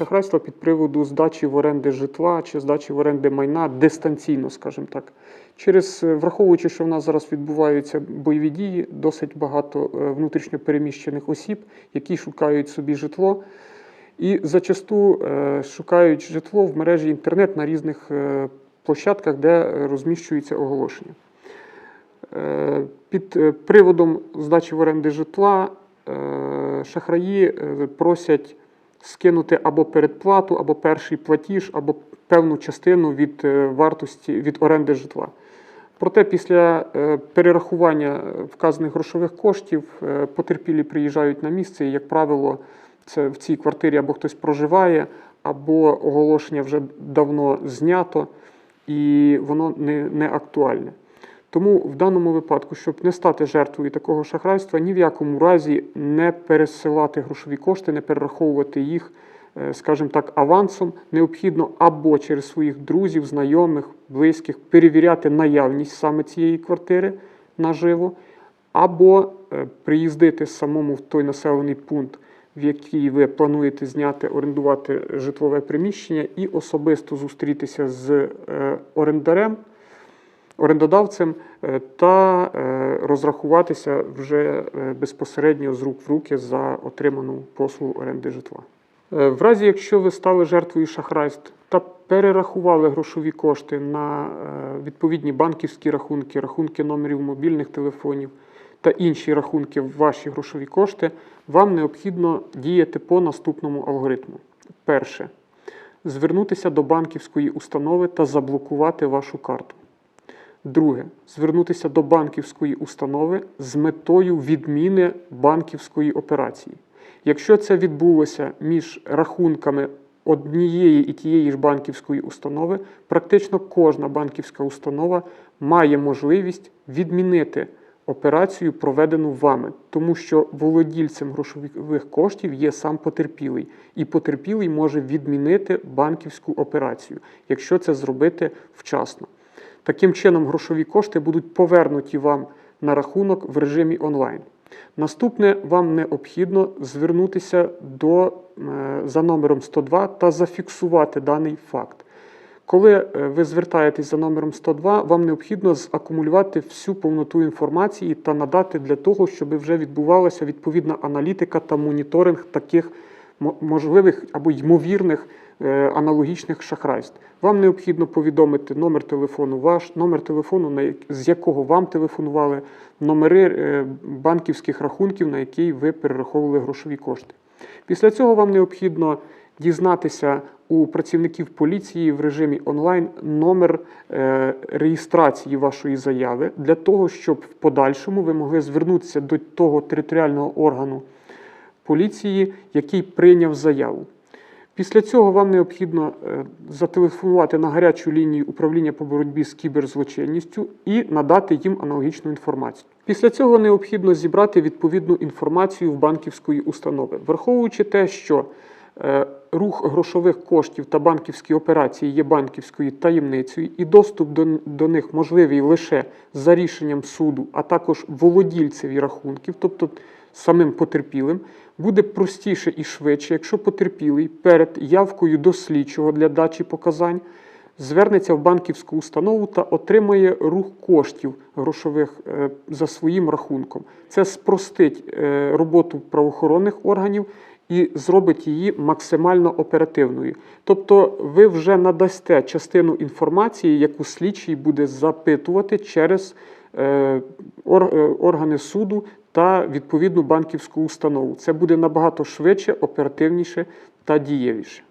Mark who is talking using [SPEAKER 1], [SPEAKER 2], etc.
[SPEAKER 1] Шахрайство під приводу здачі в оренди житла чи здачі в оренди майна дистанційно, скажімо так. Через е, враховуючи, що в нас зараз відбуваються бойові дії, досить багато е, внутрішньо переміщених осіб, які шукають собі житло. І зачасту е, шукають житло в мережі інтернет на різних площадках, де розміщуються оголошення. Під приводом здачі в оренди житла шахраї е, просять скинути або передплату, або перший платіж, або певну частину від е, вартості від оренди житла. Проте після е, перерахування вказаних грошових коштів потерпілі приїжджають на місце, і, як правило, це в цій квартирі або хтось проживає, або оголошення вже давно знято, і воно не, не актуальне. Тому в даному випадку, щоб не стати жертвою такого шахрайства, ні в якому разі не пересилати грошові кошти, не перераховувати їх, е, скажімо так, авансом, необхідно або через своїх друзів, знайомих, близьких перевіряти наявність саме цієї квартири наживо, або е, приїздити самому в той населений пункт, в який ви плануєте зняти, орендувати житлове приміщення, і особисто зустрітися з е, орендарем орендодавцем е, та е, розрахуватися вже е, безпосередньо з рук в руки за отриману послугу оренди житла. В разі, якщо ви стали жертвою шахрайств та перерахували грошові кошти на відповідні банківські рахунки, рахунки номерів мобільних телефонів та інші рахунки в ваші грошові кошти, вам необхідно діяти по наступному алгоритму. Перше. Звернутися до банківської установи та заблокувати вашу карту. Друге, звернутися до банківської установи з метою відміни банківської операції. Якщо це відбулося між рахунками однієї і тієї ж банківської установи, практично кожна банківська установа має можливість відмінити операцію, проведену вами, тому що володільцем грошових коштів є сам потерпілий, і потерпілий може відмінити банківську операцію, якщо це зробити вчасно. Таким чином, грошові кошти будуть повернуті вам на рахунок в режимі онлайн. Наступне вам необхідно звернутися до, е, за номером 102 та зафіксувати даний факт. Коли е, ви звертаєтесь за номером 102, вам необхідно закумулювати всю повноту інформації та надати для того, щоб вже відбувалася відповідна аналітика та моніторинг таких можливих або ймовірних аналогічних шахрайств. Вам необхідно повідомити номер телефону ваш, номер телефону, з якого вам телефонували, номери е, банківських рахунків, на які ви перераховували грошові кошти. Після цього вам необхідно дізнатися у працівників поліції в режимі онлайн номер е, реєстрації вашої заяви для того, щоб в подальшому ви могли звернутися до того територіального органу поліції, який прийняв заяву. Після цього вам необхідно е, зателефонувати на гарячу лінію управління по боротьбі з кіберзлочинністю і надати їм аналогічну інформацію. Pісля цього необхідно зібрати відповідну інформацію в банківської установи, враховуючи те, що е, рух грошових коштів та банківські операції є банківською таємницею, і доступ до, до них можливий лише за рішенням суду, а також володільцеві рахунків, тобто самим потерпілим, буде простіше і швидше, якщо потерпілий перед явкою до слідчого для дачі показань звернеться в банківську установу та отримає рух коштів грошових е, за своїм рахунком. Це спростить е, роботу правоохоронних органів і зробить її максимально оперативною. Тобто ви вже надасте частину інформації, яку слідчий буде запитувати через органи суду та відповідну банківську установу. Це буде набагато швидше, оперативніше та дієвіше.